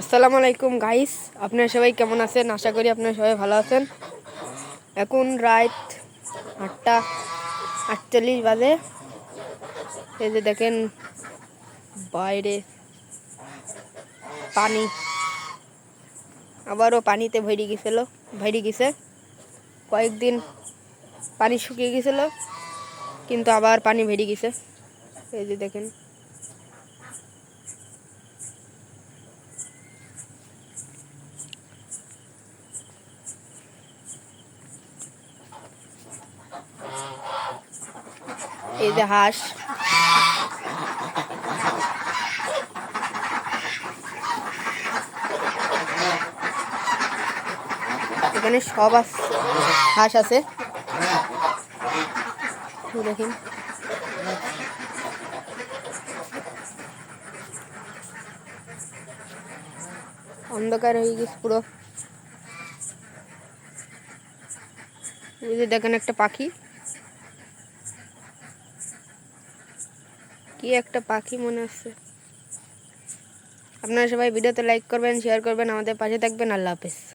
আসসালামু আলাইকুম গাইস আপনারা সবাই কেমন আছেন? আশা করি আপনারা সবাই ভালো আছেন। এখন রাত আটটা আটচল্লিশ বাজে। এই যে দেখেন, বাইরে পানি। আবারও পানিতে ভরে গেছিল ভরে গেছে। কয়েকদিন পানি শুকিয়ে গেছিল, কিন্তু আবার পানি ভরে গেছে। এই যে দেখেন এই যে হাঁস। এখানে সব হাঁস আছে। দেখেন। অন্ধকার হয়ে গেছে পুরো। দেখেন একটা পাখি। কি একটা পাখি মনে হচ্ছে। আপনারা সবাই ভিডিওতে লাইক করবেন শেয়ার করবেন, আমাদের পাশে থাকবেন। আল্লাহ হাফেজ।